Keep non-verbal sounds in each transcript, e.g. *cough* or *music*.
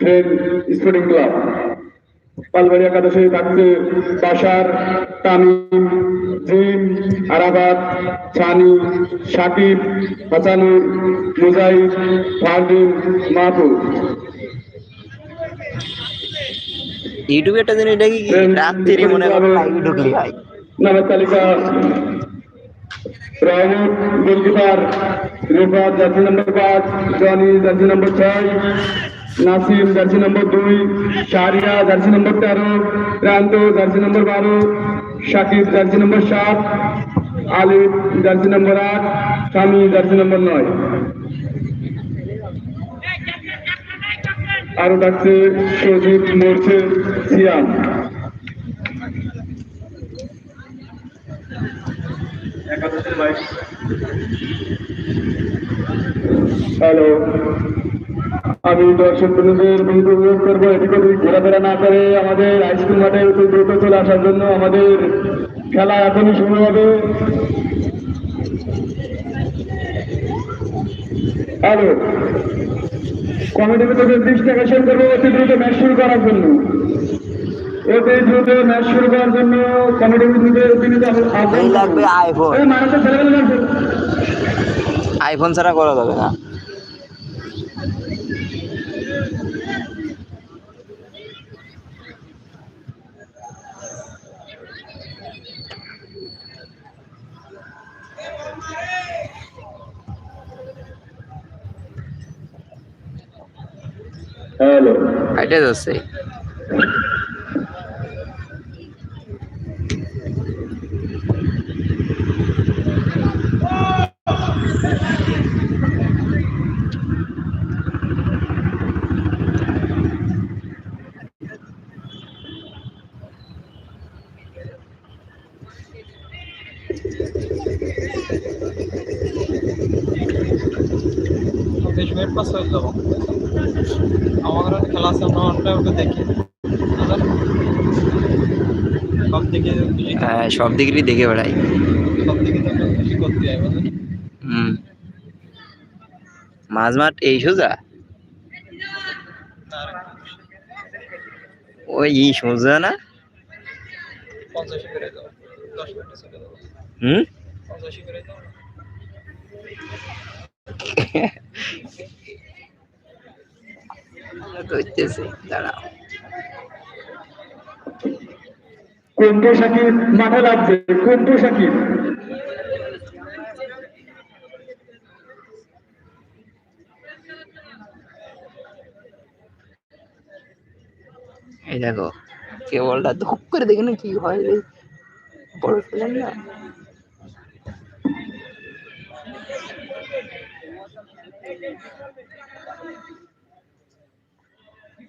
Train sporting club Palbari একাদশে থাকছে বাসার তামিম জিম আরাবাদ সানি সাকিব হাসানুর মুজাহিদ ফারদিন মাহবুব ইউটিউবে একটা দিন এটা কি? রাত্রি মনে করো লাইভে ঢুকলি ভাই। নামের তালিকা। রহমত গোলকিপার রেফার জার্সি নম্বর পাঁচ জনি জার্সি নম্বর ছয়। নাসিম জার্সি নম্বর দুই শাহরিয়া জার্সি নম্বর তেরো প্রান্ত জার্সি নম্বর বারো শাকিব জার্সি নম্বর সাত আলিফ জার্সি নম্বর আট স্বামী জার্সি নম্বর নয়। আরও ডাকছে সজিব মরছে সিয়াম। হ্যালো। আমি দর্শক বন্ধুদের বিনীত অনুরোধ করব এদিক ওদিক ঘোরাফেরা না করে আমাদের হাইস্কুল মাঠে অতি দ্রুত চলে আসার জন্য আমাদের খেলা এখনই শুরু হবে। হ্যালো কমিটি থেকে দৃষ্টি আকর্ষণ করব অতি দ্রুত ম্যাচ শুরু করার জন্য। অতি দ্রুত ম্যাচ শুরু করার জন্য কমিটি থেকে বিনীত আহ্বান এই লাগবে আইফোন আইফোন ছাড়া করা যাবে না হ্যালো হাইটে যাচ্ছে বিশ মিনিট পাস হয়ে যাব আমাদের একটা খেলা আছে আমরা ওটা ওটা দেখি। সব হ্যাঁ সব দিকেরই দেখে বেড়াই। সব দিকে করতে হয় হুম। মাঠ এই সোজা? ওই ই সোজা না? হুম? *laughs* করতেছে দাঁড়াও। কোন পোশাকি মাঠে লাগছে কোন পোশাকি এই দেখো কেবলটা ধুক করে দেখে না কি হয় রে। বড় না।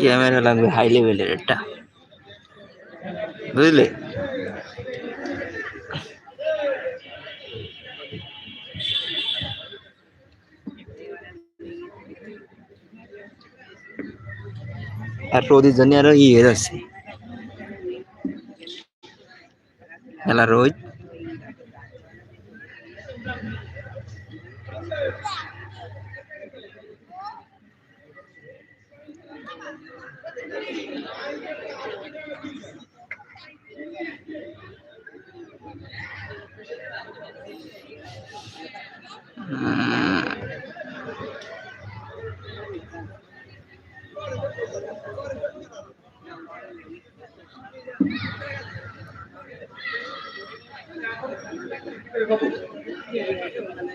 ক্যামেরা লাগবে হাই লেভেলের একটা। বুঝলে? আর রোদের জন্য আরও ই হয়ে যাচ্ছে খেলা রোদ।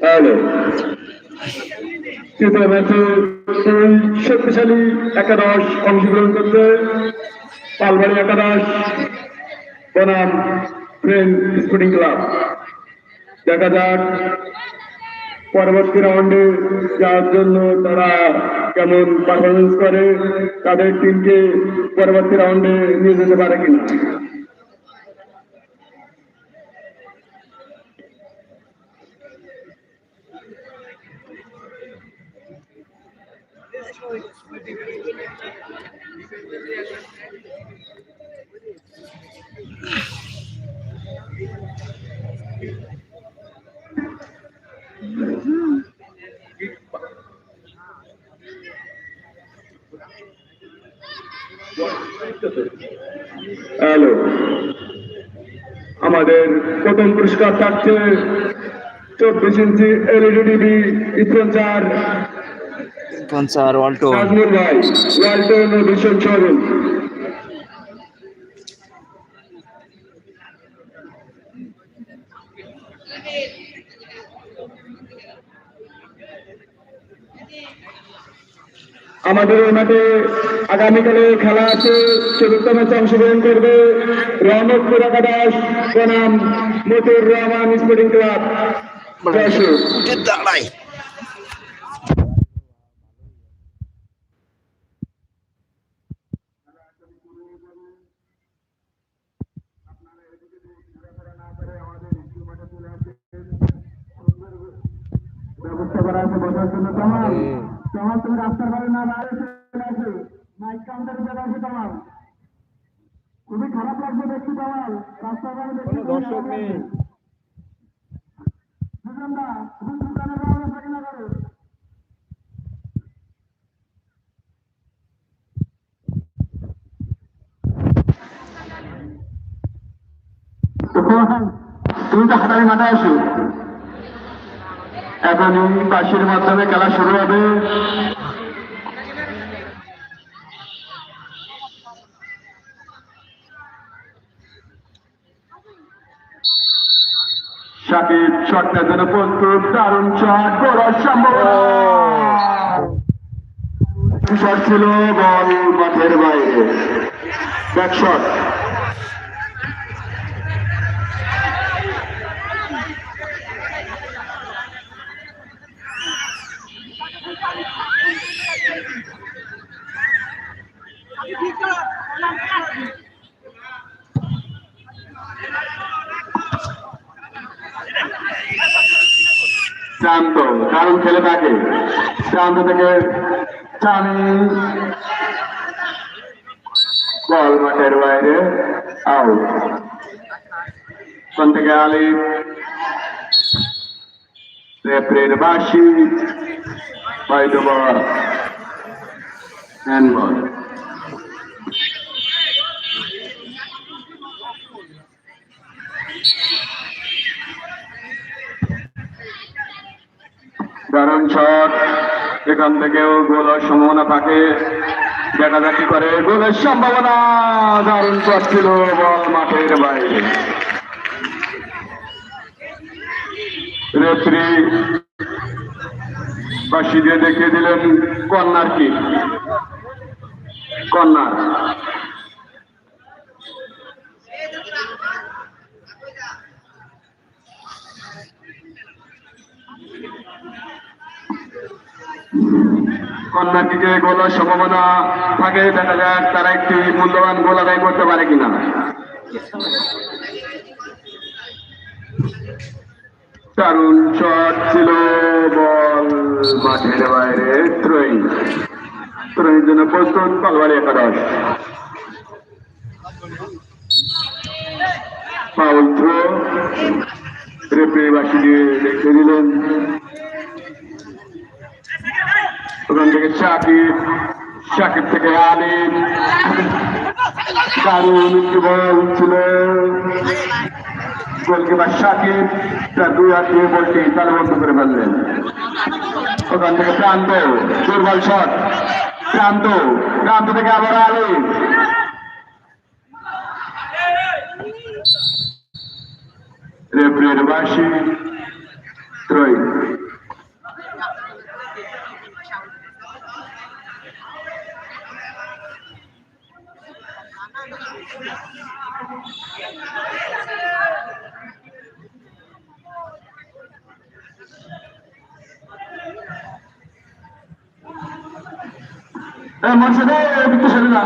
হ্যালো তৃতীয় শক্তিশালী একাদশ অংশগ্রহণ করছে পালবাড়ি একাদশ বনাম ফ্রেন্ড স্পোর্টিং ক্লাব। দেখা যাক পরবর্তী রাউন্ডে যাওয়ার জন্য তারা কেমন পারফরমেন্স করে তাদের টিমকে পরবর্তী রাউন্ডে নিয়ে যেতে পারে কিনা হ্যালো। আমাদের প্রথম পুরস্কার থাকছে চব্বিশ inch LED TV sponsor sponsor Alto Nazmul ভাই ওয়ালটন ও ভীষণ শোরুম আমাদের এই মাঠে আগামীকালে খেলা আছে। চতুর্থ ম্যাচে অংশগ্রহণ করবে রহমতপুর একাদশ বনাম মতুর রহমান স্পোর্টিং ক্লাব। ব্যবস্থা করা আছে বসার জন্য তোমার তুমি রাস্তার বাইরে না বাইরে চলে আসো মাইক কাউন্টারে চলে আসো তোমার। খুবই খারাপ লাগছে দেখছি তোমার। রাস্তার বাইরে দেখছি দর্শক নেই। বুঝলাম তুমি দোকানে যাওয়া থাকে না করো। তুমি তো হাতারি মাথায় আসো এখন এই মাধ্যমে খেলা শুরু হবে। সাকিব শটটার জন্য প্রস্তুত, দারুণ শট করার সম্ভাবনা শট ছিল, বল মাঠের বাইরে। ব্যাক শট শান্ত দারুণ খেলে থাকে শান্ত থেকে টানি বল মাঠের বাইরে আউট কোন থেকে আলি রেফারির বাসি বাইরে বল হ্যান্ডবল দারুণ শট এখান থেকেও গোলের সম্ভাবনা থাকে। দেখা যাক করে। গোলের সম্ভাবনা দারুণ পাচ্ছিল ছিল বল মাঠের বাইরে। রেফারি বাসি দেখিয়ে দিলেন কর্নার কি কর্নার। কন্যার দিকে গোলার সম্ভাবনা থাকে, দেখা যাক তারা একটি মূল্যবান গোল আদায় করতে পারে কিনা। দারুণ শট ছিল, বল মাঠের বাইরে থ্রোয়িং থ্রোয়িং জন্য প্রস্তুত পালবাড়ি একাদশ। ফাউল থ্রো রেফারি বাসি দিয়ে দেখে দিলেন। ওখান থেকে শাকিব শাকিব থেকে আলিম। দারুণ একটি বল ছিল। গোলকিপার শাকিব, তার দুই হাত দিয়ে বলটি তালবদ্ধ করে ফেললেন। ওখান থেকে প্রান্ত দুর্বল শট। প্রান্ত প্রান্ত থেকে আবার আলিম। রেফারির বাসি ত্রয়ী। একটু না।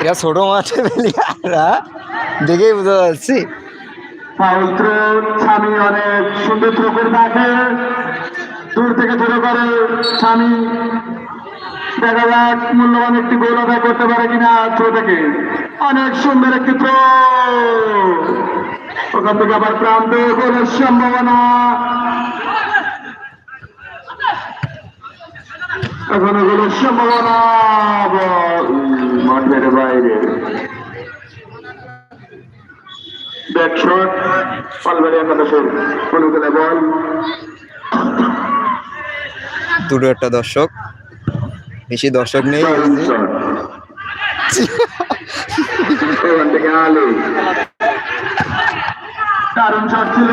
এরা ছোট মাঠে প্লেয়াররা দেখেই বুঝতে পারছি। স্বামী অনেক সুন্দর করে থাকে দূর থেকে থ্রো করে স্বামী দেখা যাক মূল্যবান একটি গোল আদায় করতে পারে কিনা থেকে। অনেক সুন্দর একটি থ্রো ওখান থেকে আবার প্রান্তে গোলের সম্ভাবনা। এখনও গোলের সম্ভাবনা বল। মাঠের বাইরে। ব্যাকশট পালবাড়ি একাদশের অনুকূলে বল। দুটো একটা দর্শক। বেশি দর্শক নেই। দারুণ *laughs* এখান থেকে আলু। দারুণ শট ছিল।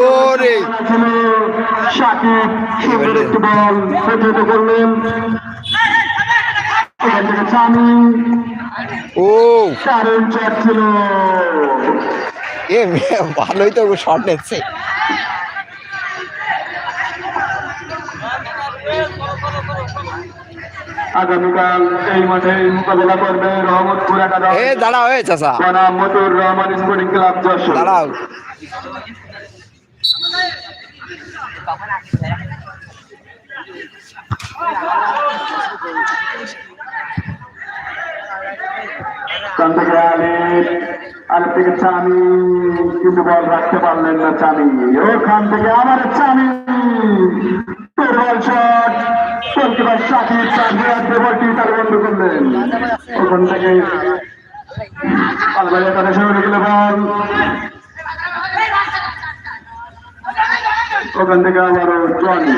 ওরে। ছিল শাকিব সুন্দর একটি বল প্রতিহত করলেন। এখান থেকে চামি ও। দারুণ শট ছিল। এ ভালোই তো শট নিচ্ছে। আগামীকাল এই মাঠে মোকাবেলা করবে রহমতপুর একাদশ। এ দাঁড়াও এ চাচা। বনাম মতুর রহমান স্পোর্টিং ক্লাব যশোর। দাঁড়াও। থেকে আলী আলী থেকে চামি কিন্তু বল রাখতে পারলেন না চামি। ওখান থেকে আবার চামি। তার বন্ধ করলেন। ওখান থেকে আলবাড়ি তাদের সঙ্গে গেলে বল। ওখান থেকে আবারও জনি।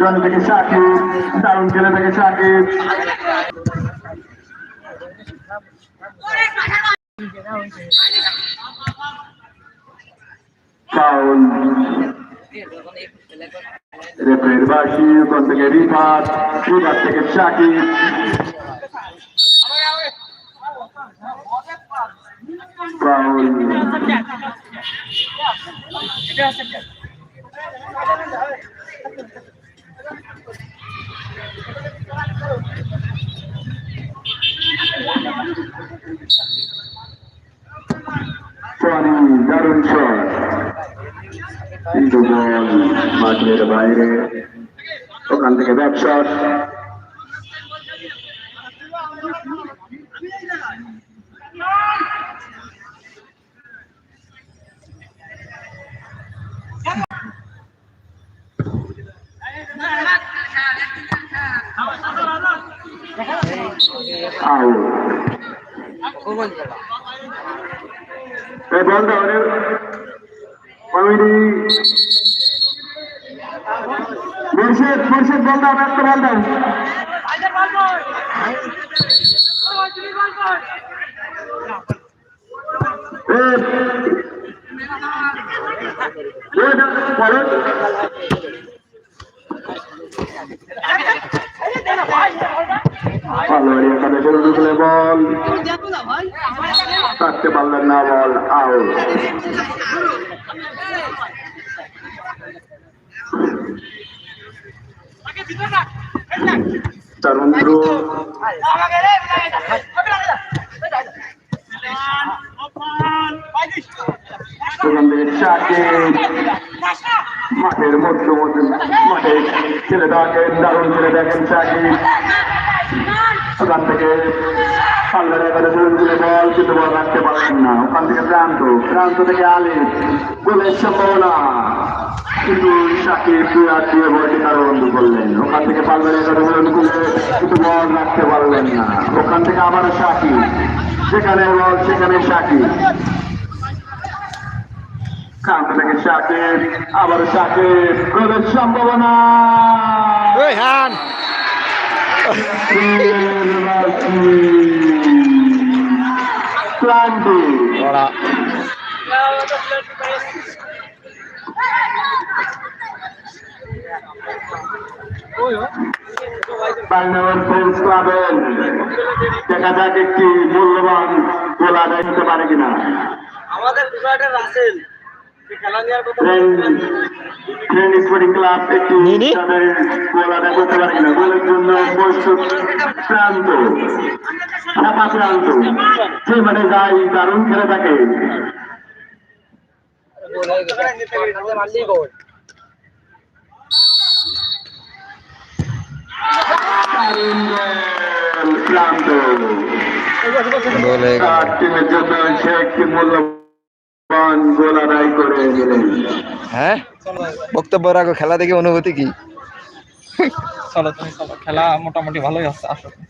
জনি থেকে শাকিব দারুণ খেলে থেকে শাকিব ফাউল রেফারির বাসি ওখান থেকে রিফাত রিফাত থেকে শাকিব ফাউল টনি দারুণ শট কিন্তু বল মাঠের বাইরে ওখান থেকে ব্যাক শট আউট এই বল দাও রে কমিটি মুর্শিদ মুর্শিদ বল দাও ব্যস্ত বল দাও বলো। থাকতে পারলেন না বল আউট চাকে মাঠের মধ্যে মাঠে ছেলে দারুণ ছেলে দেখেন চাকি। ওখান থেকে পাল্লার এবারে তুলে বল, কিন্তু বল রাখতে ওখান থেকে সাকিব বল পারলেন না। ওখান থেকে আবারও সাকিব, যেখানে বল সেখানে সাকিব। থেকে আবারও সাকিব গোলের সম্ভাবনা। ওরা। ফ্রেন্ডস ক্লাবের দেখা যাক একটি মূল্যবান গোল আদায় হতে পারে কিনা। আমাদের রাসেল। ফ্রেন্ড স্পোর্টিং ক্লাব একটি তাদের গোল। আদায় করতে পারে কিনা গোলের জন্য প্রস্তুত প্রান্ত ছাপা প্রান্ত সে মানে যাই দারুণ খেলে থাকে প্রান্ত টিমের জন্য সে একটি মূল্যবান গোল আদায় করে গেলেন হ্যাঁ? বক্তব্য রাখো খেলা দেখে অনুভূতি কি? চলো তুমি চলো খেলা মোটামুটি ভালোই হচ্ছে আসো আসো।